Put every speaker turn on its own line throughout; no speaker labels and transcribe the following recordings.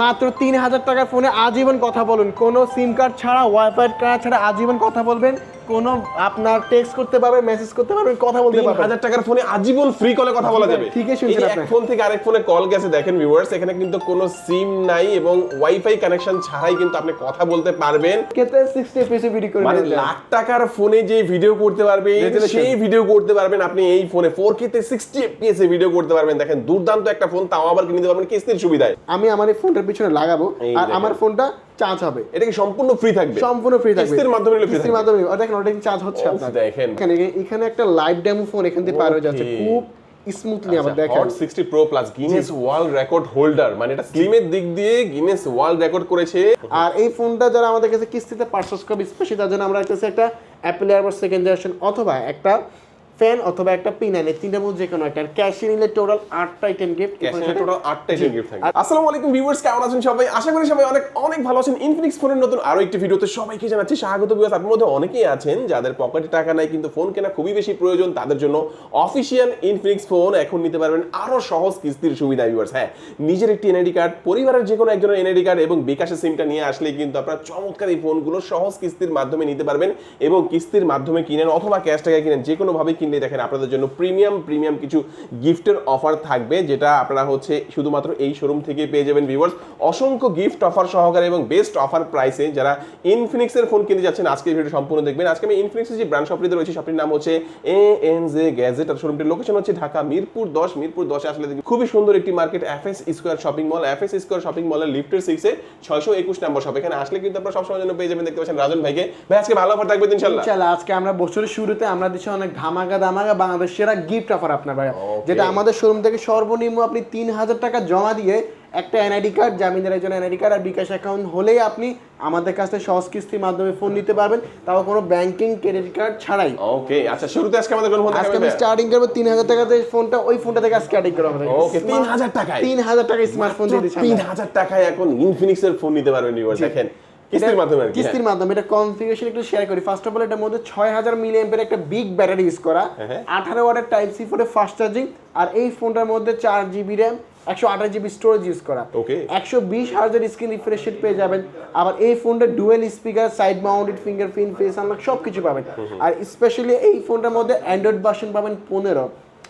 মাত্র তিন হাজার টাকার ফোনে আজীবন কথা বলুন। কোনো সিম কার্ড ছাড়া ওয়াইফাই কার্ড ছাড়া আজীবন কথা বলবেন। কোনো আপনার টেক্সট করতে পারবেন মেসেজ করতে পারবেন কথা বলতে পারবেন
হাজার টাকার ফোনে আজীবন ফ্রি কলে কথা বলা যাবে।
ঠিকই শুনছেন
যে
আপনি।
এক ফোন থেকে আরেক ফোনে কল গেছে দেখেন ভিউয়ার্স এখানে কিন্তু কোনো সিম নাই এবং ওয়াইফাই কানেকশন ছাড়াই কিন্তু আপনি কথা বলতে পারবেন।
কেতে সিক্সটি এপিসে ভিডিও করে
মানে। লাখ টাকার ফোনে যে ভিডিও করতে
পারবে
সেই ভিডিও করতে পারবেন আপনি এই ফোনে 4K তে 60 fps এ ভিডিও করতে পারবেন। দেখেন দুর্দান্ত একটা ফোন তাও আবার কিনে নিতে পারবেন কিস্তির সুবিধায়।
আমি আমার এই ফোনটার পিছনে লাগাবো। আর আমার ফোনটা চার্জ হবে।
এটা কি সম্পূর্ণ ফ্রি থাকবে?
সম্পূর্ণ ফ্রি থাকবে।
কিস্তির মাধ্যমে নিলে
কিস্তির মাধ্যমে দেখেন ওটা চার্জ হচ্ছে আপনার।
দেখেন।
এখানে এখানে একটা লাইভ ডেমো ফোন এখান থেকে পার হয়ে যাচ্ছে। খুব স্মুথলি আবার দেখেন।
Hot 60 Pro Plus Guinness world record holder মানে এটা স্লিমের দিক দিয়ে গিনেস ওয়ার্ল্ড রেকর্ড করেছে।
আর এই ফোনটা যারা আমাদের কাছে কিস্তিতে পারচেস করবে স্পেশালি তার জন্য আমরা কাছে একটা অ্যাপেল এয়ারবাস সেকেন্ড জেনারেশন অথবা একটা ফ্যান অথবা একটা পিন আনে তিনটার মধ্যে যে কোনো একটা। ক্যাশে নিলে টোটাল আটটা আইটেম গিফট
ক্যাশে টোটাল আটটা গিফট থাকবে। আসসালামু আলাইকুম ভিউয়ার্স কেমন আছেন সবাই? আশা করি সবাই অনেক অনেক ভালো আছেন। ইনফিনিক্স ফোনের নতুন আরও একটি ভিডিওতে সবাইকে জানাচ্ছি স্বাগত ভিউয়ার্স আপনার মধ্যে অনেকেই আছেন যাদের পকেটে টাকা নাই কিন্তু ফোন কেনা খুবই বেশি প্রয়োজন। তাদের জন্য অফিসিয়াল ইনফিনিক্স ফোন এখন নিতে পারবেন আরও সহজ কিস্তির সুবিধা ভিউয়ার্স হ্যাঁ নিজের একটি এনআইডি কার্ড পরিবারের যে কোনো একজনের এনআইডি কার্ড এবং বিকাশের সিমটা নিয়ে আসলে কিন্তু আপনারা চমৎকার এই ফোনগুলো সহজ কিস্তির মাধ্যমে নিতে পারবেন এবং কিস্তির মাধ্যমে কিনেন অথবা ক্যাশ টাকায় কিনেন যে কোনো ভাবে কিনলে দেখেন আপনাদের জন্য প্রিমিয়াম প্রিমিয়াম কিছু গিফটের অফার থাকবে, যেটা আপনারা হচ্ছে শুধুমাত্র এই শোরুম থেকে পেয়ে যাবেন ভিউয়ার্স অসংখ্য গিফট অফার সহকারে এবং বেস্ট অফার প্রাইসে যারা ইনফিনিক্সের ফোন কিনতে যাচ্ছেন আজকে ভিডিও সম্পূর্ণ দেখবেন। আজকে আমি ইনফিনিক্সের যে ব্র্যান্ড শপটিতে রয়েছে শপটির নাম হচ্ছে এ এন জে গ্যাজেট আর শোরুমটির লোকেশন হচ্ছে ঢাকা মিরপুর দশ, মিরপুর দশে আসলে দেখবেন খুবই সুন্দর একটি market F S square shopping mall F S square shopping মলের লিফটের সিক্সে ছয়শো একুশ নম্বর শপ এখানে আসলে কিন্তু আপনারা সবসময় জন্য পেয়ে যাবেন, দেখতে পাচ্ছেন রাজন ভাইকে। ভাই, আজকে ভালো অফার থাকবে ইনশাল্লাহ
আজকে আমরা বছরের শুরুতে আমরা দিচ্ছি অনেক ধামাকা দামাকা বাংলাদেশ সেরা গিফট অফার আপনার ভাইয়া। যেটা আমাদের শোরুম থেকে সর্বনিম্ন আপনি তিন হাজার টাকা জমা দিয়ে একটা এনআইডি কার্ড জামিনদারের জন্য এনআইডি কার্ড আর বিকাশ অ্যাকাউন্ট হলেই আপনি আমাদের কাছ থেকে সহজ কিস্তির মাধ্যমে ফোন নিতে পারবেন। তাও কোনো ব্যাংকিং ক্রেডিট কার্ড ছাড়াই।
ওকে আচ্ছা শুরুতে আজকে আমাদের কোন ফোন
আজকে আমি স্টার্টিং করব তিন হাজার টাকাতে ফোনটা ওই ফোনটা থেকে আজকে স্টার্টিং করব আমাদের
Okay, 3,000 টাকায়?
তিন হাজার টাকা স্মার্টফোন দিয়ে দিচ্ছি
তিন
আমরা।
হাজার টাকায় এখন ইনফিনিক্স এর ফোন নিতে পারবেন ভিউয়ার্স দেখেন। কিস্তির মাধ্যমে
কিস্তির মাধ্যমে এটা কনফিগারেশন একটু শেয়ার করি। ফার্স্ট অফ অল এটার মধ্যে ছয় হাজার মিলি এম্পের একটা বিগ ব্যাটারি ইউজ করা।
হ্যাঁ।
ওয়াটের টাইপ সি ফোরে ফাস্ট চার্জিং আর এই ফোনটার মধ্যে চার জিবি র্যাম একশো আঠাশ জিবি স্টোরেজ ইউজ করা।
Okay.
একশো বিশ হাজার স্ক্রিন রিফ্রেশ রেট পেয়ে যাবেন। আবার এই ফোনটা dual speaker side mounted fingerprint face unlock সব কিছু পাবেন আর স্পেশালি এই ফোনটার মধ্যে অ্যান্ড্রয়েড ভার্সন পাবেন পনেরো।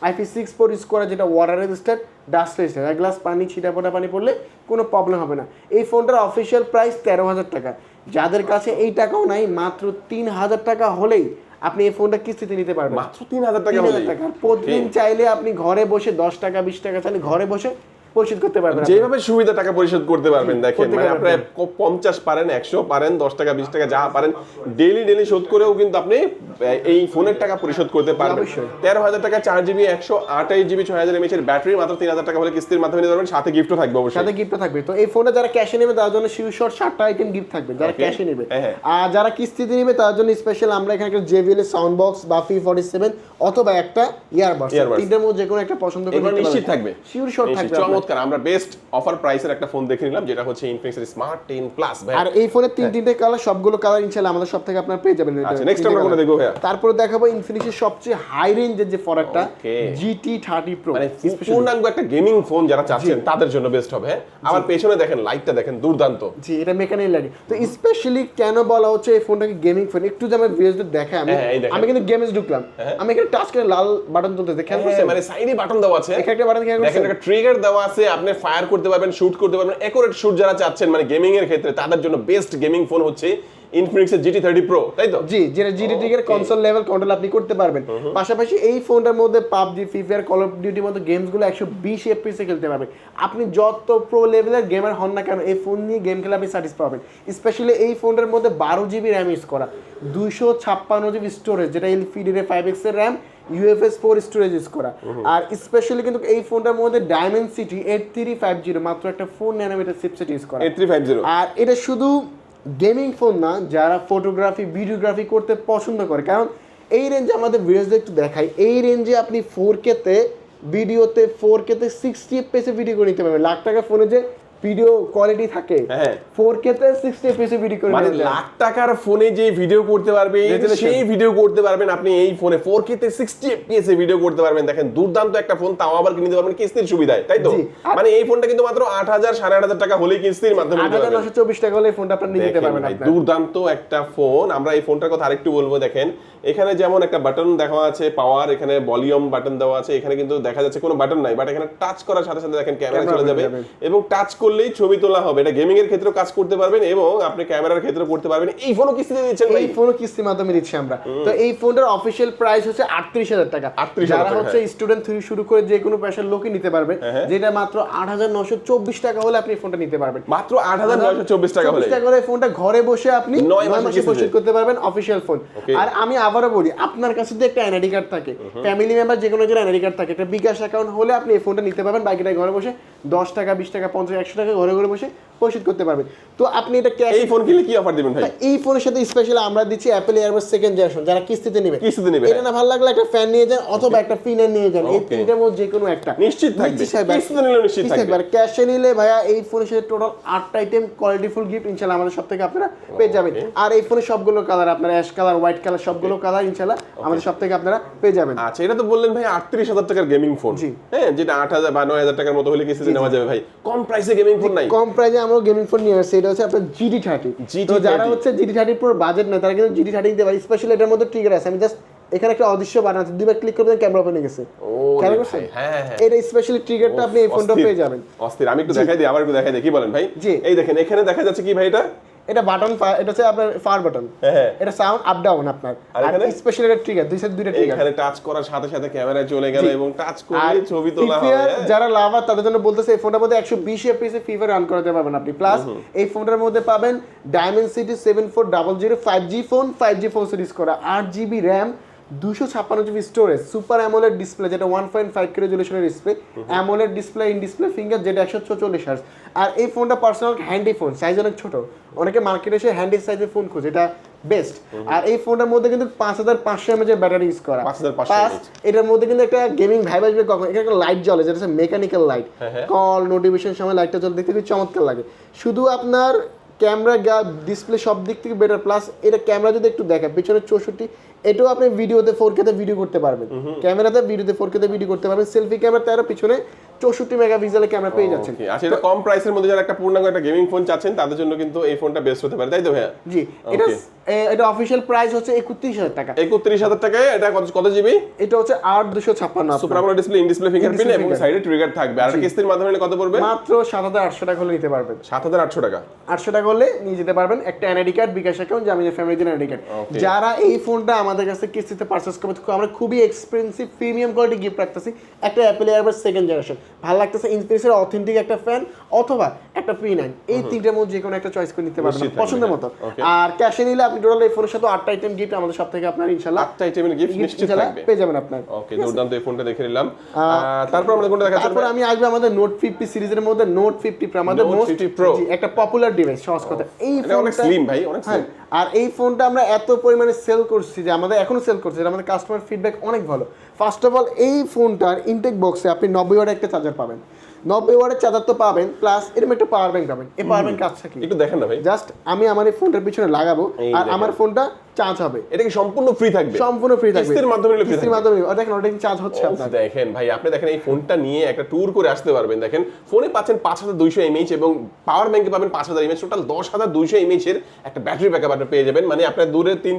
আইপি সিক্স ফোর ইউজ করা যেটা ওয়াটার রেজিস্টার ডাস্ট রেজিস্টার এক গ্লাস পানি ছিটা ফোটা পানি পড়লে কোনো প্রবলেম হবে না। এই ফোনটার অফিসিয়াল প্রাইস তেরো হাজার টাকা। যাদের কাছে এই টাকাও নাই মাত্র তিন হাজার টাকা হলেই আপনি এই ফোনটা কিস্তিতে নিতে পারবেন।
মাত্র তিন হাজার টাকা
প্রতিদিন চাইলে আপনি ঘরে বসে দশ টাকা বিশ টাকা চাইলে ঘরে বসে পরিশোধ করতে পারবেন
যেভাবে সুবিধা টাকা পরিশোধ করতে পারবেন দেখেন মানে। পঞ্চাশ পারেন একশো পারেন দশ টাকা বিশ টাকা যা পারেন ডেইলি ডেইলি শোধ করেও কিন্তু আপনি এই ফোনের টাকা পরিশোধ করতে পারবেন। তেরো হাজার টাকা চার জিবি একশো আঠাইশ জিবি ছয় হাজার এমএচ এর ব্যাটারি মাত্র তিন হাজার টাকা হলে কিস্তির মাধ্যমে নিতে পারবেন সাথে গিফটও থাকবে অবশ্যই।
সাথে গিফট থাকবে। তো এই ফোনটা যারা ক্যাশে নেবে তার জন্য শিউ শর্ট সাতটা আইটেম গিফট থাকবে যারা ক্যাশে নেবে।
হ্যাঁ, হ্যাঁ।
আর যারা কিস্তিতে নেবে তার জন্য স্পেশাল আমরা এখানে একটা জেবিএল এর সাউন্ড বক্স বা ফি ফর্টি সেভেন অথবা একটা ইয়ারবাডস। তিনটার মধ্যে যে কোনো একটা পছন্দ করে
নিশ্চিত থাকবে।
শিওর শর্ট থাকবে।
চমৎকার। আমরা বেস্ট অফার প্রাইসের একটা ফোন দেখে নিলাম যেটা হচ্ছে ইনফিনিক্স এর স্মার্ট টেন প্লাস ভাই।
আর এই ফোনের তিন তিনটে কালার সবগুলো কালার ইনশাআল্লাহ আমাদের সব থেকে আপনার পেয়ে যাবেন।
আচ্ছা,
তিনটে
আমরা কোনটা। দেখব ভাইয়া?
তারপরে দেখাবো ইনফিনিক্সের সবচেয়ে হাই রেঞ্জের যে
Okay.
জিটি থার্টি প্রো
মানে পূর্ণাঙ্গ একটা গেমিং ফোন যারা চাচ্ছেন তাদের জন্য বেস্ট হবে হ্যাঁ? আমার পেছনে দেখেন লাইটটা দেখেন দুর্দান্ত।
জি এটা মেকানিক লাগে তো স্পেশালি কেন বলা হচ্ছে এই ফোনটাকে গেমিং ফোন একটু যে আমার ভিডিওতে দেখাই আমি
হ্যাঁ, দেখেন।
আমি কিন্তু গেমস ঢুকলাম। আমি এখানে টাচ করে লাল বাটন তুলতে করছেন?
মানে সাইডে বাটন দেওয়া আছে।
এখানে একটা বাটন খেয়াল
দেখেন একটা ট্রিগার দেওয়া আছে আপনি ফায়ার করতে পারবেন শুট করতে পারবেন একুরেট শুট যারা চাচ্ছেন মানে গেমিং এর ক্ষেত্রে তাদের জন্য বেস্ট গেমিং ফোন হচ্ছে ইনফিনিক্স এর জিটি থার্টি প্রো তাই তো?
জি যেটা জিডি টিকের কনসোল লেভেল কন্ট্রোল আপনি করতে পারবেন। পাশাপাশি এই ফোনটার মধ্যে PUBG free fire call of ডিউটির মতো গেমসগুলো একশো বিশ এফপিএসে খেলতে পারবেন। আপনি যত প্রো লেভেলের গেমার হন না কেন এই ফোন নিয়ে গেম খেলে আপনি স্যাটিস পাবেন। স্পেশালি এই ফোনটার মধ্যে বারো জিবি র্যাম ইউজ করা দুইশো ছাপ্পান্ন জিবি স্টোরেজ যেটা এলফিডি ফাইভ এক্সের RAM UFS four storage use করা। আর স্পেশালি কিন্তু এই ফোনটার মধ্যে Dimensity eight three five zero মাত্র একটা ফোন ন্যানোমিটার চিপসেট ইউজ করা।
এইট থ্রি ফাইভ জিরো
আর এটা শুধু গেমিং ফোন না যারা ফটোগ্রাফি ভিডিওগ্রাফি করতে পছন্দ করে। কারণ এই রেঞ্জে আমাদের ভিডিওতে একটু দেখাই। এই রেঞ্জে আপনি ফোর কেতে ভিডিওতে ফোর কেতে সিক্সটি এফপিএসে ভিডিও করে নিতে পারবেন। লাখ টাকা ফোনে যে ভিডিও কোয়ালিটি থাকে।
হ্যাঁ।
4K তে 60 এফপিএস ভিডিও করে
মানে লাখ টাকার ফোনে যে ভিডিও করতে পারবে সেই ভিডিও করতে পারবেন আপনি এই ফোনে 4K তে 60 FPS এ ভিডিও করতে পারবেন। দেখেন দুর্দান্ত একটা ফোন তাও আবার কিনে নিতে পারবেন কিস্তির সুবিধায় তাই তো? মানে এই ফোনটা কিন্তু মাত্র 8000 8500 টাকা হলেই কিস্তির মাধ্যমে নিতে পারবেন।
8924 টাকা হলে ফোনটা যেতে
দেখেন
পারবেন
দুর্দান্ত একটা ফোন আমরা এই ফোনটার কথা আরেকটু বলব দেখেন এখানে যেমন একটা বাটন দেখা আছে পাওয়ার এখানে ভলিউম বাটন দেওয়া আছে এখানে কিন্তু দেখা যাচ্ছে কোনো বাটন নাই বাট এখানে টাচ করার সাথে সাথে দেখেন ক্যামেরা চলে যাবে
যাবে।
এবং টাচ করলেই ছবি তোলা হবে। এটা গেমিং এর ক্ষেত্রেও কাজ করতে পারবেন এবং আপনি ক্যামেরার ক্ষেত্রে করতে পারবেন। এই ফোনও কিস্তিতে দিচ্ছেন ভাই?
এই ফোনও কিস্তির মাধ্যমে দিচ্ছি আমরা। তো এই ফোনটার অফিসিয়াল প্রাইস হচ্ছে আটত্রিশ হাজার টাকা।
38,000
যারা হচ্ছে স্টুডেন্ট থেকে শুরু করে যে কোনো পেশার লোকই নিতে পারবে
হ্যাঁ।
যেটা মাত্র আট হাজার নশো চব্বিশ টাকা হলে আপনি ফোনটা নিতে পারবেন।
মাত্র আট হাজার নয়শো চব্বিশ টাকা হলে।
টাকা হলে ফোনটা ঘরে বসে আপনি
নয় মাসে
পরিশোধ করতে পারবেন অফিসিয়াল ফোন আর আমি আবারও বলি আপনার কাছে যদি একটা এনআইডি কার্ড থাকে ফ্যামিলি মেম্বার যে কোনো একজন এনআইডি কার্ড থাকে একটা বিকাশ অ্যাকাউন্ট হলে আপনি এই ফোনটা নিতে পারবেন। বাকিটা ঘরে বসে দশ টাকা বিশ টাকা পঞ্চাশ একশো টাকা ঘরে ঘরে বসে পরিশোধ করতে পারবেন তো আপনি এটা ক্যাশ
এই ফোন কিনলে কি অফার দিবেন ভাই?
এই ফোনের সাথে স্পেশালি আমরা দিচ্ছি অ্যাপেল এয়ারবাস সেকেন্ড জেনারেশন যারা কিস্তিতে নেবে।
কিস্তিতে নেবে,
এটা না ভালো লাগলে একটা ফ্যান নিয়ে যান অথবা একটা ফিনার নিয়ে যান এই তিনটার মধ্যে যে কোনো একটা।
নিশ্চিত থাকবে। কিস্তিতে নিলেও নিশ্চিত থাকবে।
আর ক্যাশে নিলে ভাইয়া এই ফোনের সাথে টোটাল আটটা আইটেম কোয়ালিটিফুল গিফট ইনশাল্লাহ আমাদের সব থেকে আপনারা পেয়ে যাবেন। আর এই ফোনের সবগুলো কালার আপনার অ্যাশ কালার হোয়াইট কালার সবগুলো কালার ইনশাল্লাহ আমাদের সব থেকে আপনারা পেয়ে যাবেন।
আচ্ছা এটা তো বললেন ভাই আটত্রিশ হাজার টাকার গেমিং ফোন
জি।
হ্যাঁ যেটা আট হাজার বা নয় হাজার টাকার মতো হলে কিস্তিতে নেওয়া যাবে ভাই। কম প্রাইসে গেমিং ফোন নাই।
কম প্রাইসে আমরা গেমিং ফোন নিয়ে আসছে এটা হচ্ছে আপনার জিডি থার্টি তো যারা হচ্ছে জিডি থার্টি পুরো বাজেট না তারা কিন্তু জিডি থার্টি দিতে পারে স্পেশালি এটার মধ্যে ট্রিগার আছে। আমি জাস্ট এখানে একটা অদৃশ্য বাটন আছে দুইবার ক্লিক করবেন ক্যামেরা ওপেন হয়ে গেছে। খেয়াল করছেন?
হ্যাঁ হ্যাঁ
এটা স্পেশালি ট্রিগারটা আপনি এই ফোনটা পেয়ে যাবেন।
অস্থির। আমি একটু দেখাই দিই আবার একটু দেখাই দিই কি বলেন ভাই। এই দেখেন এখানে দেখা যাচ্ছে কি ভাই এটা?
এটা বাটন এটা হচ্ছে আপনার ফার বাটন
হ্যাঁ, হ্যাঁ।
এটা সাউন্ড আপ ডাউন আপনার
আর এখানে?
স্পেশাল এটা ট্রিগার দুই সাইড দুইটা ট্রিগার
এখানে টাচ করার সাথে সাথে ক্যামেরা চলে গেল এবং টাচ করে ছবি তোলা হবে হ্যাঁ।
যারা লাভার তাদের জন্য বলতেছে এই ফোনটার মধ্যে 120 এফপিএস এ ফিভার রান করাতে পারবেন আপনি প্লাস এই ফোনটার মধ্যে পাবেন Dimensity seven four double zero five G phone five G four series করা আট জিবি র্যাম দুশো ছাপ্পান্ন GB storage super AMOLED display যেটা one point five K রেজুলেশনের display AMOLED display in display finger যেটা একশো চল্লিশ হার্স আর এই ফোনটা পার্সোনাল হ্যান্ডি ফোন সাইজ অনেক ছোট। অনেকে মার্কেটে এসে হ্যান্ডি সাইজের ফোন খোঁজে এটা বেস্ট আর এই ফোনটার মধ্যে কিন্তু পাঁচ হাজার পাঁচশো এমএচের ব্যাটারি ইউজ করা।
5500
Plus, এটার মধ্যে কিন্তু একটা গেমিং ভাইব আসবে কখন। এখানে একটা লাইট জ্বলে যেটা মেকানিক্যাল লাইট কল নোটিফিকেশন সময় লাইটটা জ্বলে দেখতে খুবই চমৎকার লাগে। শুধু আপনার ক্যামেরা ডিসপ্লে সব দিক থেকে বেটার প্লাস এটা ক্যামেরা যদি একটু দেখেন পিছনে চৌষট্টি এটাও আপনি ভিডিওতে ফোর কেতে ভিডিও করতে পারবেন। ক্যামেরাতে ভিডিওতে ফোর কেতে ভিডিও করতে পারবেন সেলফি ক্যামেরা তারও পিছনে চৌষট্টি মেগাপিক্সেলের ক্যামেরা পেয়ে যাচ্ছেন।
আচ্ছা এটা কম প্রাইসের মধ্যে যারা একটা পূর্ণাঙ্গ একটা গেমিং ফোন চাচ্ছেন তাদের জন্য কিন্তু এই ফোনটা বেস্ট হতে পারে তাই তো ভাইয়া?
জি এটা এটা অফিসিয়াল প্রাইস হচ্ছে একত্রিশ হাজার টাকা।
একত্রিশ হাজার টাকায় এটা কত কত জিবি
এটা হচ্ছে আট দুশো ছাপ্পান্ন
super AMOLED display in display fingerprint এবং সাইডে ট্রিগার থাকবে। আর কিস্তির মাধ্যমে কত পড়বে?
মাত্র সাত হাজার আটশো টাকা হলে নিতে পারবেন।
সাত হাজার আটশো টাকা।
আটশো টাকা হলে নিয়ে যেতে পারবেন একটা এনআইডি কার্ড বিকাশ অ্যাকাউন্ট জামিন ফ্যামিলি জন্য এনআইডি কার্ড যারা এই ফোনটা আমাদের কাছে কিস্তিতে পারচেস করবে আমরা খুবই এক্সপেন্সিভ প্রিমিয়াম কোয়ালিটি গিফট রাখতেছি। একটা অ্যাপেল এয়ারবাস সেকেন্ড জেনারেশন ভালো লাগতেছে ইনফিনিক্সের অথেন্টিক একটা ফ্যান অথবা একটা পি নাইন এই তিনটার মধ্যে যে কোনো একটা চয়েস করে নিতে পারবেন পছন্দের মতো। আর ক্যাশে নিলে আপনি টোটাল এই ফোনের সাথে আটটা আইটেম গিফট আমাদের সব থেকে আপনার ইনশাল্লাহ
আটটা আইটেমের গিফট নিশ্চিত থাকবে।
পেয়ে যাবেন আপনার।
ওকে দুর্দান্ত এই ফোনটা দেখে নিলাম। তারপর আমাদের কোনটা
তারপর আমি আসবে আমাদের নোট ফিফটি সিরিজের মধ্যে। নোট ফিফটি প্রো আমাদের মোস্ট
50 Pro।
একটা পপুলার ডিভাইস সহজ কথা। এই
এটা অনেক স্লিম ভাই অনেক
হ্যাঁ
স্লিম
আর এই ফোনটা আমরা এত পরিমাণে সেল করছি যে আমাদের এখনও সেল করছি আমাদের কাস্টমার ফিডব্যাক অনেক ভালো। ফার্স্ট অফ অল এই ফোনটার ইনটেক বক্সে আপনি নব্বই ওয়াটের একটা চার্জার পাবেন। নব্বই ওয়ার্ডের চার্জার তো পাবেন প্লাস এরকম একটা পাওয়ার ব্যাংক পাবেন এই পাওয়ার ব্যাংক কাজটা কি?
একটু দেখেন না ভাই।
জাস্ট আমি আমার এই ফোনটার পিছনে লাগাবো। আর আমার ফোনটা চার্জ হবে।
এটা কি সম্পূর্ণ ফ্রি থাকবে?
সম্পূর্ণ ফ্রি থাকবে।
কিস্তির মাধ্যমে নিলে
কিস্তির মাধ্যমে আর দেখেন ওটা চার্জ হচ্ছে আপনার।
দেখেন ভাই আপনি দেখেন এই ফোনটা নিয়ে একটা ট্যুর করে আসতে পারবেন। দেখেন ফোনে পাচ্ছেন পাঁচ হাজার দুইশো এমএইচ এবং পাওয়ার ব্যাংকে পাবেন পাঁচ হাজার এমএইচ টোটাল দশ হাজার দুইশো এমএইচ এর একটা ব্যাটারি ব্যাকআপ আপনি পেয়ে যাবেন। মানে আপনার দূরে তিন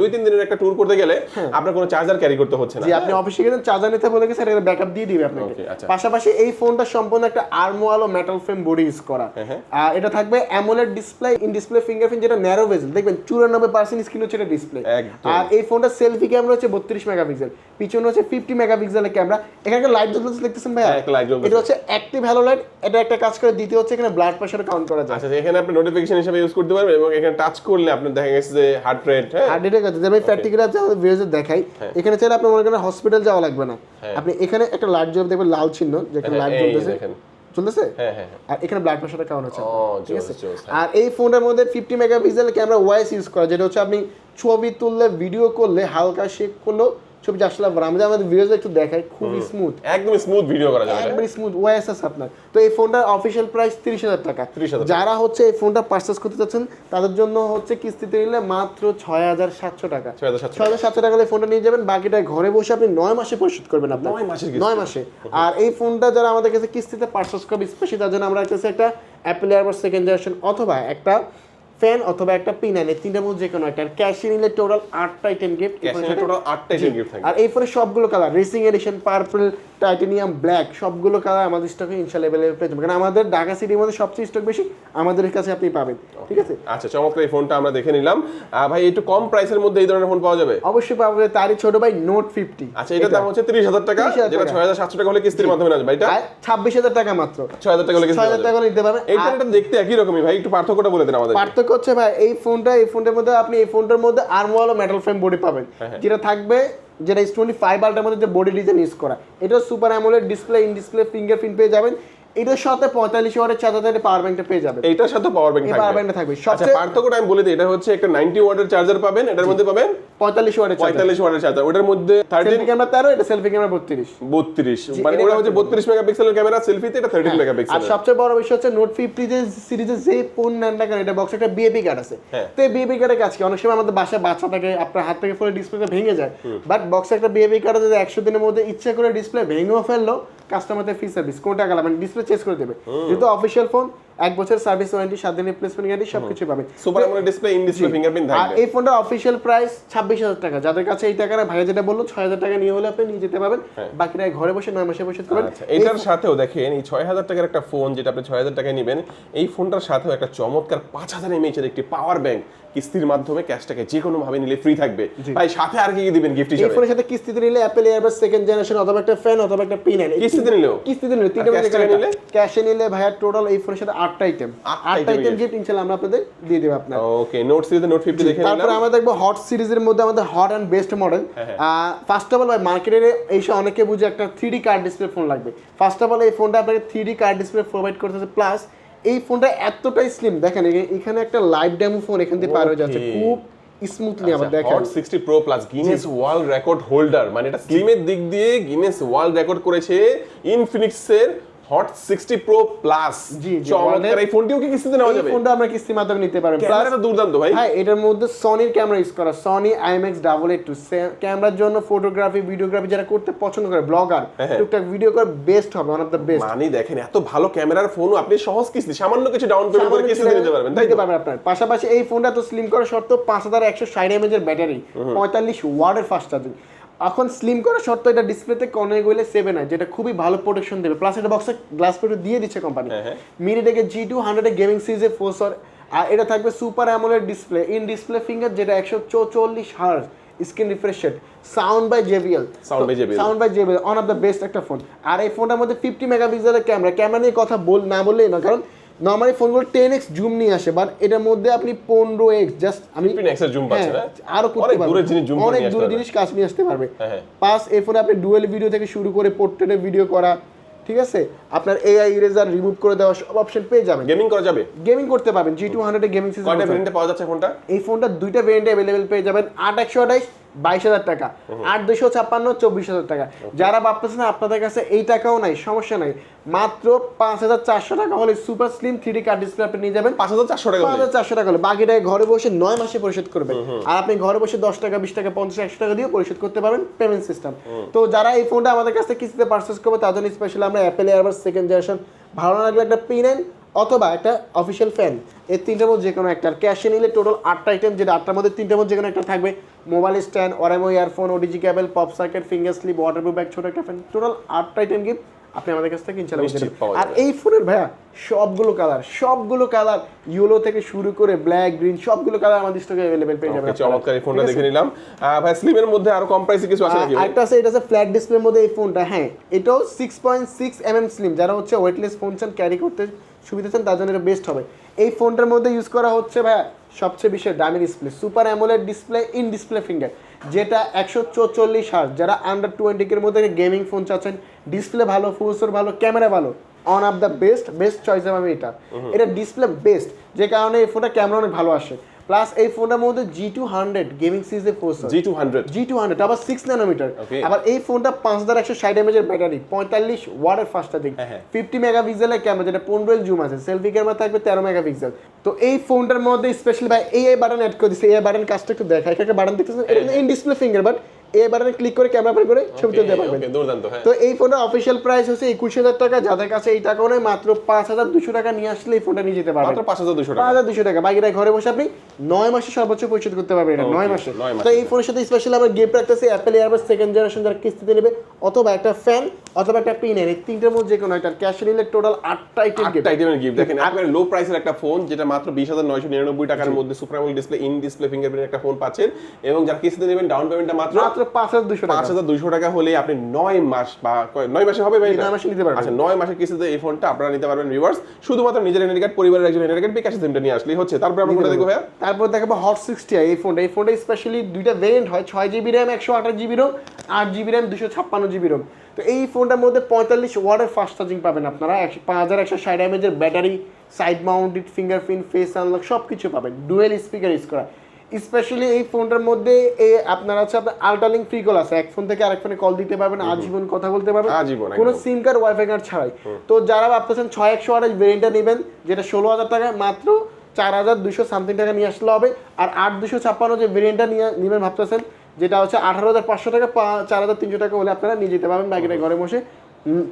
দুই তিন দিনের একটা ট্যুর করতে গেলে আপনার কোনো চার্জার ক্যারি করতে হচ্ছে না।
যে আপনি অফিসে চার্জার নিতে বলে গেছে এটা ব্যাকআপ দিয়ে দিবে আপনাকে।
আচ্ছা।
পাশাপাশি এই ফোনটা সম্পূর্ণ একটা আর্মোয়ালো মেটাল ফ্রেম বডি ইউজ করা।
হ্যাঁ।
এটা থাকবে AMOLED display in display fingerprint যেটা ন্যারো বেজেল দেখবেন চুরানব্বই পার্সেন্ট স্ক্রিন হচ্ছে এটা ডিসপ্লে আর এই ফোনটা সেলফি ক্যামেরা হচ্ছে বত্রিশ মেগাপিক্সেল পিছনে হচ্ছে ফিফটি মেগাপিক্সেলের ক্যামেরা এখানে লাইট জ্বলতেছে দেখতেছেন ভাইয়া?
হ্যাঁ,
এটা হচ্ছে অ্যাক্টিভ হ্যালো লাইট এটা একটা কাজ করে দ্বিতীয় হচ্ছে এখানে ব্লাড প্রেশার কাউন্ট করা যায়।
আচ্ছা এখানে আপনি নোটিফিকেশন হিসেবে ইউজ করতে পারবেন এবং এখানে টাচ করলে আপনার দেখা গেছে যে হার্ট রেট হ্যাঁ?
হার্ট রেটের কথা যেমন প্র্যাকটিক্যাল আছে আমাদের ভিডিওতে দেখাই এখানে চাইলে আপনি মনে করেন হসপিটাল যাওয়া লাগবে না।
হ্যাঁ।
আপনি এখানে একটা লাইট জ্বলবে দেখবেন লাল চিহ্ন যেখানে
হ্যাঁ,
লাইট জ্বলতেছে। চলতেছে
হ্যাঁ হ্যাঁ হ্যাঁ।
আর এখানে ব্লাড প্রেশারটা কাউন্ট হচ্ছে ঠিক আছে। আর এই ফোনটার মধ্যে ফিফটি মেগাপিক্সেল ক্যামেরা ওয়াইস ইউজ করা যেটা হচ্ছে আপনি ছবি তুললে ভিডিও করলে হালকা শেক করলেও ছবি আসলে আমরা আমাদের ভিডিওতে একটু দেখাই খুবই স্মুথ
একদম স্মুথ ভিডিও করা যাবে?
একবারে স্মুথ ওয়াইএসএস আপনার। তো এই ফোনটার অফিসিয়াল প্রাইস তিরিশ হাজার টাকা।
30,000
যারা হচ্ছে এই ফোনটা পারচেস করতে চাচ্ছেন তাদের জন্য হচ্ছে কিস্তিতে নিলে মাত্র ছয় হাজার সাতশো টাকা।
6,700
ছয় হাজার সাতশো টাকা হলে ফোনটা নিয়ে যাবেন বাকিটা ঘরে বসে আপনি নয় মাসে পরিশোধ করবেন আপনার।
নয় মাসের কিস্তি?
নয় মাসে। আর এই ফোনটা যারা আমাদের কাছে কিস্তিতে পারচেস করবে স্পেশালি তার জন্য আমরা কাছে একটা অ্যাপেল এয়ারবাস সেকেন্ড জেনারেশন অথবা একটা ফ্যান অথবা একটা পিন আনে তিনটার মধ্যে যে কোনো একটা। আর ক্যাশে নিলে টোটাল আটটা আইটেম গিফট
total আটটা item gift থাকবে।
আর এই ফোনের সবগুলো colour racing edition purple titanium black সবগুলো কালার আমাদের স্টকে ইনশাল্লাহ অ্যাভেলেবল পেয়ে যাবেন। কারণ আমাদের ঢাকা সিটির মধ্যে সবচেয়ে স্টক বেশি আমাদের কাছে আপনি পাবেন। ঠিক আছে?
আচ্ছা চমৎকার এই ফোনটা আমরা দেখে নিলাম। ভাই একটু কম প্রাইসের মধ্যে এই ধরনের ফোন পাওয়া যাবে?
অবশ্যই পাবেন তারই ছোট ভাই নোট ফিফটি
আচ্ছা এটার দাম হচ্ছে তিরিশ হাজার টাকা যেটা। ছয় হাজার সাতশো টাকা হলে কিস্তির মাধ্যমে যাবে। এটা?
ছাব্বিশ হাজার টাকা মাত্র।
ছয় হাজার টাকা হলে কিস্তি
ছয় হাজার টাকা হলে নিতে পারবেন।
এইটা
আর-
এটা দেখতে একই রকমই ভাই একটু পার্থক্যটা বলে দেন আমাদের
পার্থক্য হচ্ছে ভাই এই ফোনটা এই ফোনটার মধ্যে আপনি এই ফোনটার মধ্যে আর্মওয়াল মেটাল ফ্রেম বডি পাবেন।
হ্যাঁ, হ্যাঁ।
যেটা থাকবে যেটা এস টোয়েন্টি ফাইভ আলটার মধ্যে যে বডি ডিজাইন ইউজ করা। এটা super AMOLED display in display fingerprint পেয়ে যাবেন। এটার সাথে পঁয়তাল্লিশ ওয়াটের চার্জার পাওয়ার ব্যাংকটা পেয়ে যাবেন।
এইটার সাথে পাওয়ার ব্যাংক
এই
থাকবে।
power bank টা থাকবে।
আচ্ছা
সবচেয়ে-
পার্থক্যটা আমি বলে দিই। এটা হচ্ছে একটা 90 ওয়াটের চার্জার পাবেন এটার মধ্যে পাবেন
পঁয়তাল্লিশ ওয়াটের চার্জার
45 ওয়াটের চার্জার ওটার মধ্যে 13
ক্যামেরা তেরো এটা সেলফি ক্যামেরা বত্রিশ।
32 মানে ওটা হচ্ছে
পার্থক্য।
32 মেগাপিক্সেলের ক্যামেরা সেলফিতে এটা 13
হ্যাঁ, আর সবচেয়ে বড় বিষয় হচ্ছে নোট ফিফটি যে সিরিজের যে ফোন নেন না কেন এটা বক্সে একটা বিএপি কার্ড আছে।
হ্যাঁ।
তো এই বিএপি কার্ডের কাজ কি? অনেক সময় আমাদের বাসায় বাচ্চা থাকে আপনার হাত থেকে ফোনের ডিসপ্লেটা ভেঙে যায়। বাট বক্সে একটা বিএপি কার্ড যদি একশো দিনের মধ্যে ইচ্ছা করে ডিসপ্লে ভেঙেও ফেলল কাস্টমারদের ফ্রি সার্ভিস কোনো টাকা লাগবে ডিসপ্লে চেঞ্জ করে দেবে। যেহেতু অফিসিয়াল ফোন এক বছর সার্ভিস ওয়ারেন্টি সাত দিনের রিপ্লেসমেন্ট গ্যারান্টি সবকিছু পাবেন।
Super AMOLED display in display fingerprint থাকবে।
আর এই ফোনটার অফিসিয়াল প্রাইস ছাব্বিশ হাজার টাকা। যাদের কাছে এই টাকা না ভাইয়া যেটা বলল ছয় হাজার টাকা নিয়ে হলে আপনি নিয়ে যেতে পারবেন। বাকিটা ঘরে বসে নয় মাসে বসে করবেন।
আচ্ছা এটার সাথেও দেখেন এই ছয় হাজার টাকার একটা ফোন যেটা আপনি ছয় হাজার টাকায় নেবেন এই ফোনটার সাথেও একটা চমৎকার পাঁচ হাজার এমএইচ এর একটি পাওয়ার ব্যাংক কিস্তির মাধ্যমে ক্যাশটাকে যে কোনো ভাবে নিলে ফ্রি থাকবে। ভাই সাথে আর কি কি দিবেন গিফট
এই
হিসেবে?
ফোনের সাথে কিস্তিতে নিলে অ্যাপেল এয়ারবাস সেকেন্ড জেনারেশন অথবা একটা ফ্যান অথবা একটা পিন আনে
কিস্তিতে নিলেও?
কিস্তিতে নিলে তিনটা
নিলে?
ক্যাশে নিলে ভাইয়া টোটাল এই ফোনের সাথে আটটা আইটেম
আটটা
আইটেম গিফট ইনশাআল্লাহ আমরা আপনাদের দিয়ে দেব আপনার।
ওকে নোট সিরিজে নোট ফিফটি দেখে
তারপরে আমরা দেখব হট সিরিজের মধ্যে আমাদের hot and best model first of all ভাই মার্কেটে এইসব অনেকে বুঝে একটা থ্রি কার্ড ডিসপ্লে ফোন লাগবে। ফার্স্ট অফ অল এই ফোনটা আপনাকে থ্রি কার্ড ডিসপ্লে প্রোভাইড করতেছে। প্লাস এই ফোনটা এতটাই স্লিম দেখেন এখানে একটা লাইভ ডেমো ফোন এখান থেকে পার হয়ে যাচ্ছে। খুব স্মুথলি আবার দেখেন
hot sixty pro plus Guinness world record holder মানে এটা স্লিমের দিক দিয়ে গিনেস ওয়ার্ল্ড রেকর্ড করেছে ইনফিনিক্সের হট সিক্সটি প্রো প্লাস
জি, জি,
চমৎকার। এই ফোনটিও কি কিস্তিতে নেওয়া যাবে?
ফোনটা আমরা কিস্তির মাধ্যমে নিতে পারবেন
ক্যামেরাটা দুর্দান্ত ভাই।
হ্যাঁ এটার মধ্যে সনির ক্যামেরা ইউজ করা। সনি ডাবল এইট টু ক্যামেরার জন্য ফটোগ্রাফি ভিডিওগ্রাফি যারা করতে পছন্দ করে ব্লগার
হ্যাঁ।
টুকটাক ভিডিও করে বেস্ট হবে ওয়ান অফ দ্য বেস্ট
মানে দেখেন এত ভালো ক্যামেরার ফোনও আপনি সহজ কিস্তি সামান্য কিছু ডাউন পেমেন্ট করে কিস্তিতে নিতে পারবেন তাই
পারবেন আপনার। পাশাপাশি এই ফোনটা তো স্লিম করা সত্ত্বেও পাঁচ হাজার একশো ষাট এমএজ এর ব্যাটারি পঁয়তাল্লিশ ওয়ার্ডের ফাস্ট চার্জিং এখন স্লিম করা সত্ত্বেও এটা ডিসপ্লেতে কর্নার গেলে সেভেন হয় যেটা খুবই ভালো প্রোটেকশন দেবে। প্লাস এটা বক্সে গ্লাস পেটু দিয়ে দিচ্ছে কোম্পানি। মিনিটেকে জি টু হান্ড্রেড গেমিং সিরিজের ফোর আর এটা থাকবে super AMOLED display in display finger যেটা একশো চৌচল্লিশ hertz screen refresh rate sound by JBL
Sound by JBL
sound by JBL one of the best একটা ফোন আর এই ফোনটার মধ্যে ফিফটি মেগাপিক্সেলের ক্যামেরা ক্যামেরা নিয়ে কথা বল না বললেই না কারণ নর্মালি ফোনগুলো টেন এক্স জুম নিয়ে আসে বাট এটার মধ্যে আপনি পনেরো এক্স জাস্ট আমি
15x এর zoom পাচ্ছেন,
হ্যাঁ,
হ্যাঁ?
আরও করতে
অনেক
পারবেন।
জিনিস
অনেক কাজ নিয়ে আসতে পারবে। পাস এই ফোনে আপনি ডুয়েল ভিডিও থেকে শুরু করে পোর্ট্রেটে ভিডিও করা ঠিক আছে? আপনার এআই ইরেজার রিমুভ করে দেওয়া সব অপশন পেয়ে যাবেন।
গেমিং করা যাবে?
গেমিং করতে পারবেন জি টু হান্ড্রেড গেমিং
কয়টা
সিস্টেম
ভেরিয়েন্টে পাওয়া যাচ্ছে ফোনটা
এই ফোনটা দুইটা ভেরিয়েন্টে অ্যাভেলেবেল পেয়ে যাবেন আট একশো আঠাইশ বাইশ হাজার টাকা। আট দুশো ছাপ্পান্ন চব্বিশ হাজার টাকা। যারা ভাবতেছেন আপনাদের কাছে এই টাকাও নাই সমস্যা নাই। মাত্র পাঁচ হাজার চারশো টাকা হলে super slim three curved display আপনি নিয়ে যাবেন।
পাঁচ হাজার চারশো টাকা
পাঁচ হাজার চারশো টাকা হলে। বাকিটা ঘরে বসে নয় মাসে পরিশোধ করবেন। আর আপনি ঘরে বসে দশ টাকা বিশ টাকা পঞ্চাশ একশো টাকা দিয়ে পরিশোধ করতে পারবেন পেমেন্ট সিস্টেম তো যারা এই ফোনটা আমাদের কাছ কিস্তিতে পারচেস করবে তার জন্য স্পেশাল আমরা অ্যাপেল এয়ারবাস সেকেন্ড জেনারেশন ভালো লাগলে একটা পিন অথবা একটা অফিসিয়াল ফ্যান এই তিনটার মধ্যে যে কোনো একটা ক্যাশে নিলে টোটাল আটটা আইটেম যেটা আটটার মধ্যে তিনটার মধ্যে যে কোনো একটা থাকবে। Mobile stand Oraimo earphone OTG cable pop socket finger slip waterproof bag ছোট একটা ফ্যান টোটাল আটটা আইটেম গিফট আপনি আমাদের কাছ থেকে ইনশাল্লাহ আর এই ফোনের ভাইয়া সবগুলো কালার সবগুলো কালার ইয়েলো থেকে শুরু করে ব্ল্যাক গ্রিন সবগুলো কালার আমাদের স্টকে অ্যাভেলেবেল পেয়ে যাবেন
চমৎকার এই ফোনটা দেখে নিলাম। ভাই স্লিমের মধ্যে আরও কম প্রাইসে কিছু আছে নাকি ভাই?
আরেকটা আছে এটা আছে ফ্ল্যাট ডিসপ্লের মধ্যে এই ফোনটা হ্যাঁ। এটাও six point six M M slim যারা হচ্ছে ওয়েটলেস ফোন চান ক্যারি করতে সুবিধা চান তার জন্য এটা বেস্ট হবে। এই ফোনটার মধ্যে ইউজ করা হচ্ছে ভাইয়া সবচেয়ে বেশি দামি display super AMOLED display in display finger যেটা একশো চৌচল্লিশ হার্স যারা আন্ডার টোয়েন্টি এর মধ্যে গেমিং ফোন চাচ্ছেন ডিসপ্লে ভালো ফুলসোর ভালো ক্যামেরা ভালো। One of the best best choice আমি এটা। এটা ডিসপ্লে বেস্ট যে কারণে এই ফোনটা ক্যামেরা অনেক ভালো আসে। প্লাস এই ফোনটার মধ্যে জি টু হান্ড্রেড গেমিং সিরিজের processor
G two hundred
G two hundred আবার সিক্স ন্যানোমিটার আবার এই ফোনটা পাঁচ হাজার একশো ষাট এমএজের ব্যাটারি পঁয়তাল্লিশ ওয়ার্ডের ফাস্ট চার্জিং। ফিফটি মেগাপিক্সেলের ক্যামেরা যেটা পনেরো জুম আছে। সেলফি ক্যামেরা থাকবে তেরো মেগাপিক্সেল তো এই ফোনটার মধ্যে স্পেশালি ভাই এই বাটন অ্যাড করে দিচ্ছে এই বাটন কাজটা একটু দেখা একটা বাটন দেখতেছেন? ইন ডিসপ্লে ফিঙ্গার বাট এই বাটনে ক্লিক করে ক্যামেরা বের করে ছবি তুলতে পারবেন।
হ্যাঁ।
তো এই ফোনের অফিসিয়াল প্রাইস হচ্ছে একুশ হাজার টাকা। যাদের কাছে এই টাকাও নেই মাত্র পাঁচ হাজার দুশো টাকা নিয়ে আসলে এই ফোনটা নিয়ে যেতে পারবেন।
মাত্র পাঁচ হাজার দুশো
পাঁচ হাজার দুশো টাকা। বাকিটা ঘরে বসে আপনি নয় মাসে সর্বোচ্চ পরিশোধ করতে পারবেন এটা নয় মাসে। তো এই ফোনের সাথে স্পেশালি আমরা গিফট রাখতেছি অ্যাপেল এয়ারবাস সেকেন্ড জেনারেশন যারা কিস্তিতে নেবে অথবা একটা ফ্যান অথবা একটা পিন এই তিনটের মধ্যে যে কোনো একটা ক্যাশ নিলে টোটাল আটটা আইটেম গিফট
আইটেমের গিফট দেখেন একেবারে লো প্রাইসের একটা ফোন যেটা মাত্র বিশ হাজার নয়শো নিরানব্বই টাকার মধ্যে super AMOLED display in display fingerprint একটা ফোন পাচ্ছেন। এবং যারা কিস্তিতে নেবেন ডাউন পেমেন্টটা মাত্র
মাত্র পাঁচ হাজার দুশো
পাঁচ হাজার দুইশো টাকা হলে আপনি নয় মাস বা নয় মাসে হবে ভাই
নয় মাসে নিতে পারবেন।
আচ্ছা নয় মাসের কিস্তিতে এই ফোনটা আপনারা নিতে পারবেন রিভার্স শুধুমাত্র নিজের এনআইডি কার্ড পরিবারের একজন এনআইডি কার্ড বিকাশ সিমটা নিয়ে আসলেই হচ্ছে। তারপরে আমরা কোনটা দেখব ভাইয়া?
তারপর দেখাবো হট সিক্সটি এই ফোনটা এই ফোনটা স্পেশালি দুইটা ভেরিয়েন্ট হয়। ছয় জিবি র্যাম একশো আঠাশ জিবি রোম আট জিবি র্যাম দুশো ছাপ্পান্ন জিবি রোম তো এই ফোনটার মধ্যে পঁয়তাল্লিশ ওয়ার্ডের ফাস্ট চার্জিং পাবেন আপনারা। একশো পাঁচ হাজার একশো ষাট এমএজের battery side mounted fingerprint face unlock সব কিছু পাবেন। ডুয়েল স্পিকার ইউজ করা। স্পেশালি এই ফোনটার মধ্যে এ আপনার আছে আপনার আল্টালিং ফ্রি কল আছে। এক ফোন থেকে আরেক ফোনে কল দিতে পারবেন আজীবন কথা বলতে পারবেন।
আজীবন,
কোনো। সিম কার্ড ওয়াইফাই কার্ড ছাড়াই। তো যারা ভাবতেছেন ছয় একশো আঠাশ ভেরিয়েন্টটা নেবেন যেটা ষোলো হাজার টাকায় মাত্র চার হাজার দুশো সামথিং টাকা নিয়ে আসলে হবে। আর আট দুশো ছাপ্পান্ন যে ভেরিয়েন্টটা নিয়ে নেবেন ভাবতেছেন যেটা হচ্ছে আঠারো হাজার পাঁচশো টাকা চার হাজার তিনশো টাকা হলে আপনারা নিয়ে যেতে পারবেন বাকিটা ঘরে বসে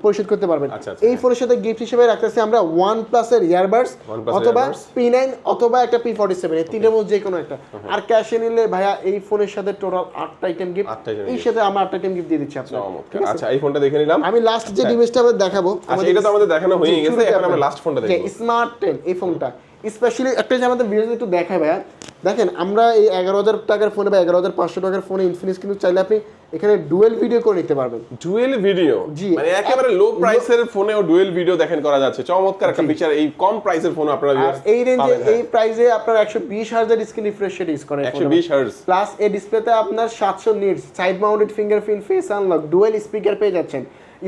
পরিশোধ করতে পারবেন।
আচ্ছা, আচ্ছা,
এই ফোনের সাথে গিফট হিসেবে রাখতেছি আমরা ওয়ান প্লাসের ইয়ারবাডস
OnePlus
অথবা পি নাইন অথবা একটা পি ফর্টি সেভেন এই তিনটের মধ্যে যে কোনো একটা আর ক্যাশে নিলে ভাইয়া এই ফোনের সাথে টোটাল আটটা আইটেম গিফট এই সাথে আমরা আটটা আইটেম গিফট দিয়ে দিচ্ছি আপনার।
আচ্ছা এই ফোনটা দেখে নিলাম।
আমি লাস্ট যে ডিভাইসটা আমরা দেখাবো
আচ্ছা এটা তো আমাদের দেখানো হয়ে গেছে। এখন আমরা লাস্ট ফোনটা দেখব।
স্মার্ট টেন এই ফোনটা। স্পেশালি একটা যে আমাদের ভিডিও একটু দেখায় ভাইয়া দেখেন আমরা এই এগারো হাজার টাকার ফোনে বা এগারো হাজার পাঁচশো টাকার ফোনে ইনফিনিক্স কিন্তু চাইলে আপনি এখানে ডুয়েল ভিডিও করে নিতে পারবেন।
ডুয়েল ভিডিও
জি।
মানে একেবারে লো প্রাইসের ফোনেও ডুয়েল ভিডিও দেখেন করা যাচ্ছে। চমৎকার একটা ফিচার এই কম প্রাইসের ফোন আপনারা
এই রেঞ্জে
হ্যাঁ।
এই প্রাইসে আপনার একশো বিশ হাজার স্ক্রিন রিফ্রেশ রেট ইউজ করে
120 hertz
প্লাস এই ডিসপ্লেতে আপনার সাতশো nits side mounted fingerprint face unlock dual speaker পেয়ে যাচ্ছেন।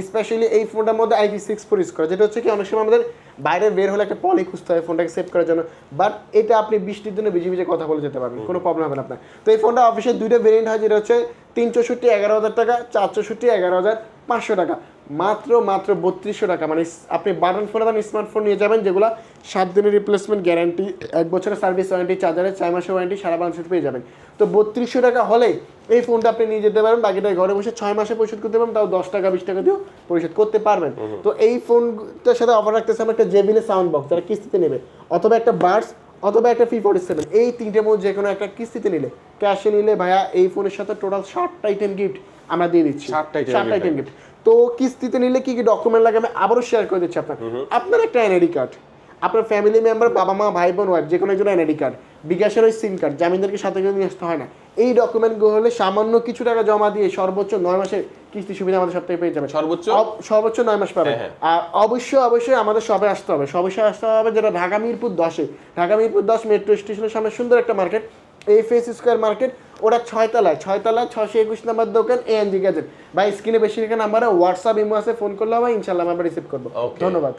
স্পেশালি এই ফোনটার মধ্যে আইপি সিক্স ফোর ইউজ করা। যেটা হচ্ছে কি অনেক সময় আমাদের বাইরে বের হলে একটা পলি খুঁজতে হয় ফোনটাকে সেভ করার জন্য। বাট এটা আপনি বৃষ্টির জন্য ভিজে ভিজে কথা বলে যেতে পারবেন কোনো প্রবলেম হবে না আপনার। তো এই ফোনটা অফিসের দুইটা ভেরিয়েন্ট হয় যেটা হচ্ছে তিন চৌষট্টি এগারো হাজার টাকা চার চৌষট্টি এগারো হাজার পাঁচশো টাকা। মাত্র মাত্র বত্রিশশো টাকা। মানে আপনি বাটন ফোন এবং স্মার্টফোন নিয়ে যাবেন যেগুলো সাত দিনের রিপ্লেসমেন্ট গ্যারান্টি এক বছরের সার্ভিস ওয়ারেন্টি চার্জারের ছয় মাসের ওয়ারেন্টি সারা বাংলাদেশে পেয়ে যাবেন। তো বত্রিশশো টাকা হলে এই ফোনটা আপনি নিয়ে যেতে পারেন বাকিটা ঘরে বসে ছয় মাসে পরিশোধ করতে পারবেন তাও দশ টাকা বিশ টাকা দিয়েও পরিশোধ করতে পারবেন। তো এই ফোনটার সাথে অফার রাখতেছে আমরা একটা জেবিলের সাউন্ড বক্স যারা কিস্তিতে নেবে অথবা একটা বার্স অথবা একটা ফি ফোর্টি সেভেন এই তিনটের মধ্যে যে কোনো একটা কিস্তিতে নিলে ক্যাশে নিলে ভাইয়া এই ফোনের সাথে টোটাল ষাটটা আইটেম গিফট আমরা দিয়ে দিচ্ছি।
gift
আইটেম গিফট তো কিস্তিতে নিলে কি কি ডকুমেন্ট লাগে আমি আবারও শেয়ার করে দিচ্ছি আপনার আপনার একটা এনআইডি কার্ড আপনার ফ্যামিলি মেম্বার বাবা মা ভাই বোন ওয়াইফ যে কোনো একজন এনআইডি কার্ড বিকাশের ওই সিম কার্ড জামিনদারকে সাথে করে নিয়ে আসতে হয় না। এই ডকুমেন্টগুলো হলে সামান্য কিছু টাকা জমা দিয়ে সর্বোচ্চ নয় মাসের কিস্তি সুবিধা আমাদের সব থেকে পেয়ে যাবে
সর্বোচ্চ?
সর্বোচ্চ নয় মাস পাবেন।
হ্যাঁ,
আর অবশ্যই অবশ্যই আমাদের সবে আসতে হবে। সবে আসতে হবে যেটা ঢাকা মিরপুর দশে। ঢাকা মিরপুর দশ মেট্রো স্টেশনের সামনে সুন্দর একটা মার্কেট এই ফেস স্কোয়ার মার্কেট ওটা ছয় তলায় ছশো একুশ নাম্বার দোকান এ এন জি গ্যাজেট বা স্ক্রিনে বেশি নাম্বারে হোয়াটসঅ্যাপ ইমো আছে ফোন করলে হবে ইনশাল্লাহ আমরা রিসিভ করব। ধন্যবাদ।